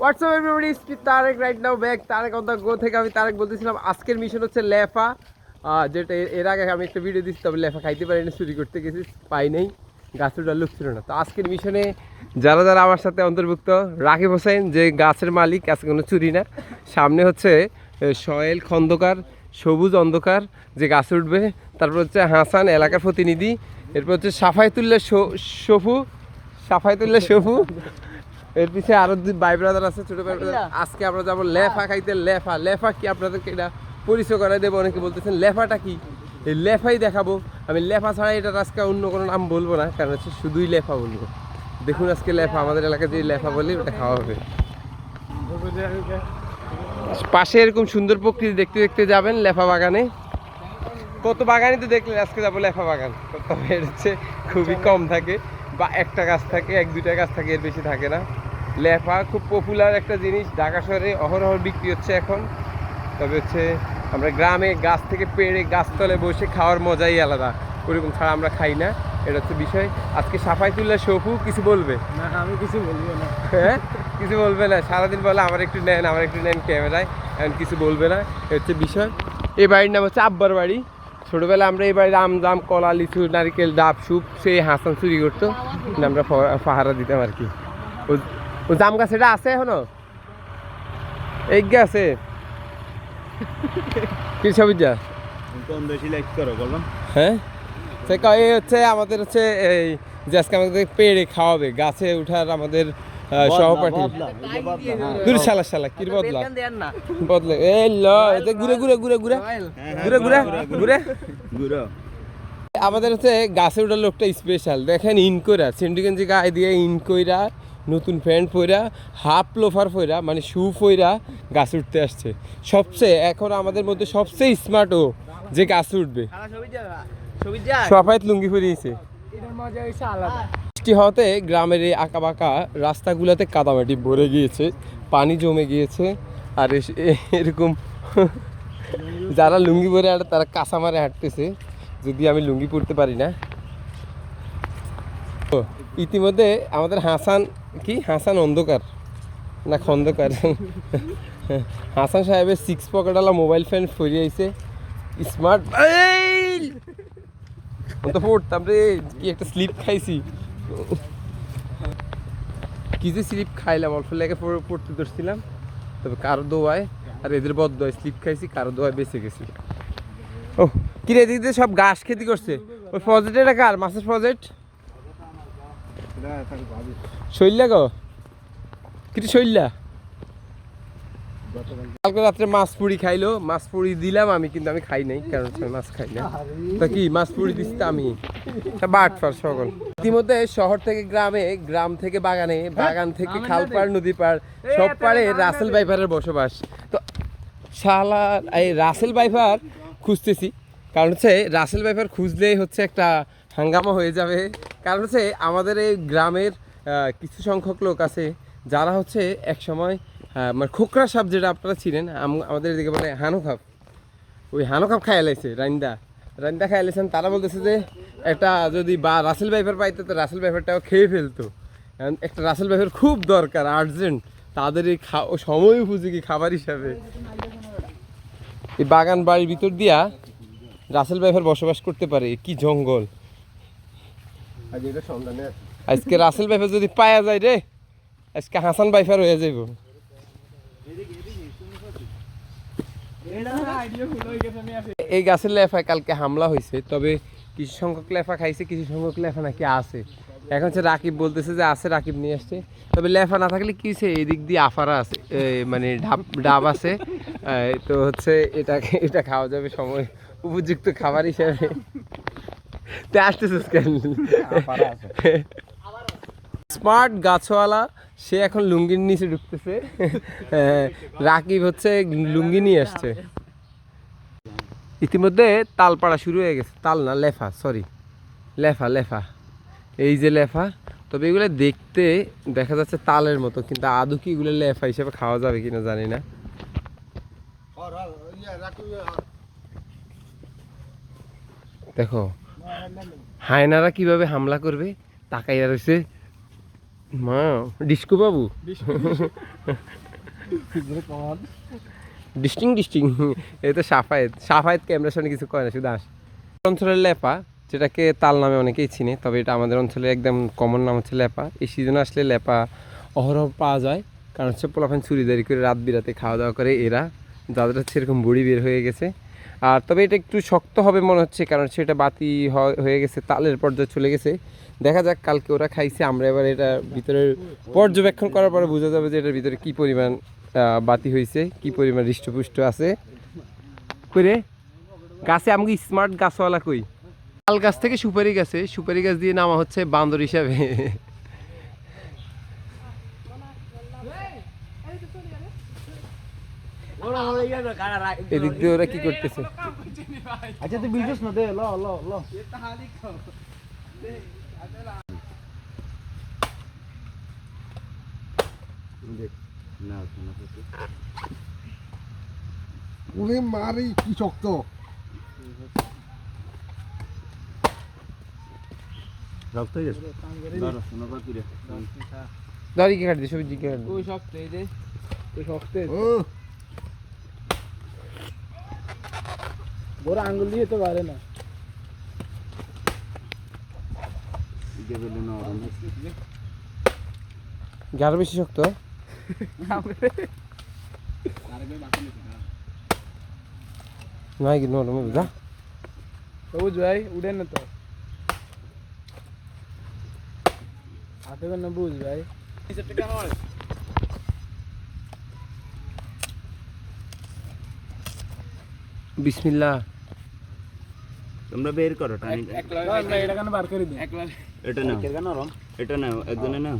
WhatsApp everybody speed Tarek right now back Tarek on the go থেকে আমি তারেক বলতেছিলাম, আজকের মিশন হচ্ছে লেফা। যেটা এর- আগে আমি একটা ভিডিও দিচ্ছি তবে লেফা খাইতে পারিনি, চুরি করতে গেছি, পাই নাই। গাছ উঠার লোক ছিল না। তো আজকের মিশনে যারা যারা আমার সাথে অন্তর্ভুক্ত, রাকিব হোসেন যে গাছের মালিক, আজকে কোনো চুরি না। সামনে হচ্ছে সয়েল খন্দকার, সবুজ অন্ধকার, যে গাছ উঠবে। তারপর হচ্ছে হাসান, এলাকার প্রতিনিধি। এরপর হচ্ছে সাফায়তুল্লাহ শফু সাফায়তুল্লাহ শফু। এর পিছে আরও দুই ভাই ব্রাদার আছে ছোট ভাই ব্রাদার আজকে আমরা যাব লেফা খাইতে লেফা। লেফা কি আপনাদেরকে এটা পরিচয় করাই দেবো? অনেকে বলতেছেন লেফাটা কি? এই লেফাই দেখাবো। আমি লেফা ছাড়া এটার আজকে অন্য কোনো নাম বলব না কারণ হচ্ছে শুধুই লেফা বলব। দেখুন আজকে লেফা আমাদের এলাকায় যে লেফা বলি ওটা খাওয়া হবে। পাশে এরকম সুন্দর প্রকৃতি দেখতে দেখতে যাবেন লেফা বাগানে। কত বাগানই তো দেখলেন আজকে যাব লেফা বাগান। তবে হচ্ছে খুবই কম থাকে। বা একটা গাছ থাকে এক দুইটা গাছ থাকে এর বেশি থাকে না। লেফা খুব পপুলার একটা জিনিস। ঢাকা শহরে অহরহ বিক্রি হচ্ছে এখন। তবে হচ্ছে আমরা গ্রামে গাছ থেকে পেড়ে গাছতলে বসে খাওয়ার মজাই আলাদা। ওরকম ছাড়া আমরা খাই না। এটা হচ্ছে বিষয়। আজকে সাফাই সাফাইতুল্লাহ শফু কিছু বলবে? না আমি কিছু বলব না। হ্যাঁ? কিছু বলবে না। সারাদিন বলে আমার একটু নেন আমার একটু নেন ক্যামেরায়। এখন কিছু বলবে না। এ হচ্ছে বিষয়। এই বাড়ির নাম হচ্ছে আব্বার বাড়ি। ছোটবেলায় আমরা এই বাড়ির আম জাম কলা লিচু নারিকেল ডাব সুপ সেই হাসান চুরি করতো। আমরা ফ- পাহারা দিতাম আর কি। ও- জাম গাছ এটা আছে এখনও? এই আছে কি ছবি যা? কম বেশি লাইক করো বলো। হ্যাঁ? সে এই হচ্ছে আমাদের হচ্ছে এই যে আজকে আমাদের পেড়ে খাওয়াবে গাছে উঠার আমাদের সহপাঠী। দূর শালা শালা কির বদলা? বদলে এই ল এতে ঘুরে ঘুরে ঘুরে ঘুরে। ঘুরে ঘুরে ঘুরে গুরো আমাদের হচ্ছে গাছে উঠার লোকটা স্পেশাল দেখেন ইন কইরা গায়ে দিয়ে ইন কইরা নতুন প্যান্ট পইরা হাফ লোফার পইরা মানে শু পইরা গাছ উঠতে আসছে। সবচেয়ে এখন আমাদের মধ্যে সবচেয়ে স্মার্ট ও যে গাছ উঠবে। সবাই লুঙ্গি পরিয়েছে বৃষ্টি হওয়াতে গ্রামের এই আঁকা বাঁকা রাস্তাগুলোতে কাদামাটি ভরে গিয়েছে পানি জমে গিয়েছে আর এস- এরকম যারা লুঙ্গি পরে আর তারা কাঁচা মারে হাঁটতেছে। যদি আমি লুঙ্গি পরতে পারি না ইতিমধ্যে আমাদের হাসান কি? হাসান অন্ধকার। না, খন্দকার। হাসান সাহেবের সিক্স পকেটওয়ালা মোবাইল ফ্যান ফরিয়ে আইছে। স্মার্ট তো পড়তাম রে কি একটা স্লিপ খাইছি। কি যে স্লিপ খাইলাম, অল্প লেগে পড়ে- পড়তে ধরছিলাম। তবে কারও দোয়ায়, আর এদের বদ দোয়ায় স্লিপ খাইছি, কারও দোয়ায় বেঁচে গেছি। ও কি রে এদিক দিয়ে সব ঘাস খেতি করছে? ওই প্রজেক্ট এটা কার? মাছের প্রজেক্ট শৈল্যা গো? কি শৈল্যা? কালকে রাত্রে মাছ পুরি খাইলো, মাছ পুরি দিলাম আমি, কিন্তু আমি খাই নাই, কারণ মাছ খাই না তা কি, মাছ পুরি দিস আমি? সকল। ইতিমধ্যে শহর থেকে গ্রামে, গ্রাম থেকে বাগানে, বাগান থেকে খাল পার নদী পার সব পারে রাসেল বাইফারের বসবাস। তো শালা, এই রাসেল বাইফার খুঁজতেছি, কারণ হচ্ছে রাসেল বাইফার খুঁজলেই হচ্ছে একটা হাঙ্গামা হয়ে যাবে। কারণ হচ্ছে আমাদের এই গ্রামের কিছু সংখ্যক লোক আছে, যারা হচ্ছে এক সময় মানে খোকরা সাপ যেটা আপনারা ছিলেন আমাদের এদিকে বলে হানো খাপ ওই হানো খাপ খাই লাইছে রাইন্দা রাইন্দা খাই লাইছেন, তারা বলতেছে যে একটা যদি বা রাসেল ভাইফার পাইতো, তো রাসেল বাইফারটাও খেয়ে ফেলতো। একটা রাসেল বাইফার খুব দরকার, আর্জেন্ট। তাদের এই সময় উপযোগী খাবার হিসাবে। এই বাগান বাড়ির ভিতর দিয়া রাসেল বাইফার বসবাস করতে পারে, কি জঙ্গল। আজকে রাসেল বাইফার যদি পায়া যায় রে, আজকে হাসান বাইফার হয়ে যাইব। এই গাছের লেফায় কালকে হামলা হয়েছে তবে কিছু সংখ্যক লেফা খাইছে, কিছু সংখ্যক লেফা নাকি আছে। এখন হচ্ছে রাকিব বলতেছে যে আছে, রাকিব নিয়ে আসছে। তবে লেফা না থাকলে কি হচ্ছে এদিক দিয়ে আফারা আছে মানে ডাব ডাব আছে। তো হচ্ছে এটাকে এটা খাওয়া যাবে সময় উপযুক্ত খাবার হিসেবে। আসতেছিস কেন? স্মার্ট গাছওয়ালা সে এখন লুঙ্গির নিচে ঢুকতেছে। হ্যাঁ, রাকিব হচ্ছে লুঙ্গি নিয়ে আসছে। ইতিমধ্যে তাল পাড়া শুরু হয়ে গেছে। তাল না লেফা সরি লেফা লেফা। এই যে লেফা তবে এগুলো দেখতে দেখা যাচ্ছে তালের মতো কিন্তু আদৌ কি এগুলো লেফা হিসেবে খাওয়া যাবে কিনা জানি না। দেখো হায়নারা কীভাবে হামলা করবে, তাকাইয়া রয়েছে মা, ডিস্কু বাবু। ডিস্টিং ডিস্টিং। এই তো সাফায়েত। সাফায়েত ক্যামেরার সামনে কিছু করে না, শুধু আস। অঞ্চলের লেপা, যেটাকে তাল নামে অনেকেই চিনে, তবে এটা আমাদের অঞ্চলে একদম কমন নাম হচ্ছে লেপা। এই সিজনে আসলে লেপা অহরহ পাওয়া যায়, কারণ হচ্ছে পোলাফান চুরিদারি করে রাত বিরাতে খাওয়া দাওয়া করে এরা। যাদের হচ্ছে এরকম বুড়ি বের হয়ে গেছে আর তবে এটা একটু শক্ত হবে মনে হচ্ছে, কারণ সেটা বাতি হয়ে গেছে, তালের পর্যায়ে চলে গেছে। দেখা যাক, কালকে ওরা খাইছে, আমরা এবার এটা ভিতরে পর্যবেক্ষণ করার পরে বোঝা যাবে যে এটার ভিতরে কি পরিমাণ বাতি হয়েছে কি পরিমাণ হৃষ্টপুষ্ট আছে। করে গাছে আমাকে স্মার্ট গাছওয়ালা কই? তাল গাছ থেকে সুপারি গাছে, সুপারি গাছ দিয়ে নামা হচ্ছে বান্দর হিসাবে। এদিক দিয়ে ওরা কি করতেছে? আচ্ছা তুই বিজনেস না দে ল ল ল। না শোনা ওরে মারি কি শক্ত। রক্ত হয়ে গেছে? দাঁড়িয়ে কে সবজি কে ওই শক্ত এই যে ওই শক্ত ও বড় আঙ্গুল দিয়ে তো পারে না যার বেশি শক্ত নাই কি নরম যা সবুজ ভাই উঠেন না তো হাতে বুঝ ভাই বিসমিল্লাহ। তোমরা বের করো টানি এটা কেন বার করে দিন এটা না নাও নরম এটা নাও একজনে নাও।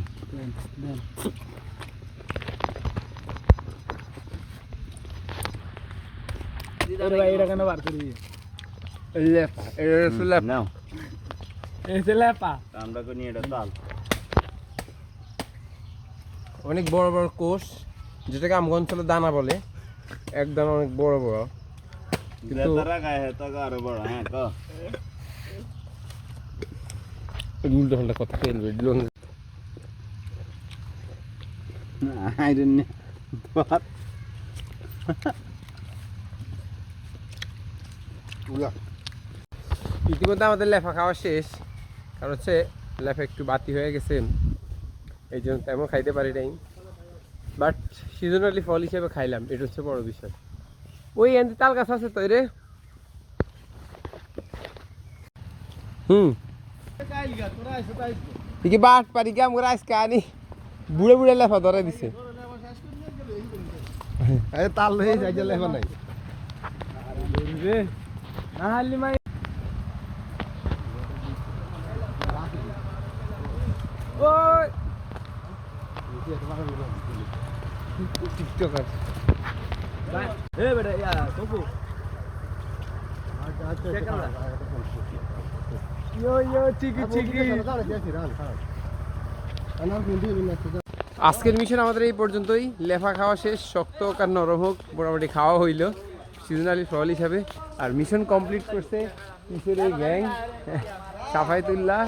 ওরে ভাই এটা কেন বার করে দিন লেফা এটা লেফা। নাও। এই যে লেপা আমরা করি এটা তাল। অনেক বড় বড় কোষ যেটাকে আমগো অঞ্চলে দানা বলে একদম অনেক বড় বড়। কিন্তু- হ্যাঁ ক। উল্টো পাল্টা কথা ফেলবে লোন আইরন ইতিমধ্যে আমাদের লেফা খাওয়া শেষ কারণ হচ্ছে লেফা একটু বাতি হয়ে গেছে এই জন্য তেমন খাইতে পারি নাই। বাট সিজনালি ফল হিসেবে খাইলাম এটা হচ্ছে বড় বিষয়। ওই এনতে তাল গাছ আছে তো রে হুম কি বাট পারি কি আমরা আজকে আনি বুড়ে বুড়ে লেফা ধরে দিছে আরে তাল হয়ে যাই যে লেখা নাই রে না হালি মাই ওই টিকটকার এ বেটা ইয়া তোকু ইয়ো চিকি চিকি। আজকের মিশন আমাদের এই পর্যন্তই। লেফা খাওয়া শেষ শক্ত হোক আর নরম হোক মোটামুটি খাওয়া হইল সিজনালি ফল হিসাবে। আর মিশন কমপ্লিট করছে কিশোরের গ্যাং সাফাইতুল্লাহ।